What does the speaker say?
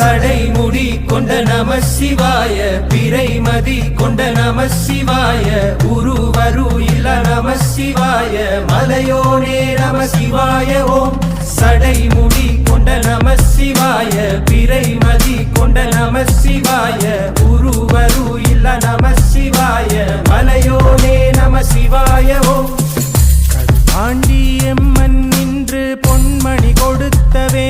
சடைமுடி கொண்ட நம சிவாய பிறைமதி கொண்ட நம சிவாய உருவரு இல்ல நம சிவாய மலையோனே நம சிவாய ஓம். சடைமுடி கொண்ட நம சிவாய பிறைமதி கொண்ட நம சிவாய உருவரு இல்ல நம சிவாய மலையோனே நம சிவாய ஓம். பாண்டியம்மன் நின்று பொன்மணி கொடுத்தவே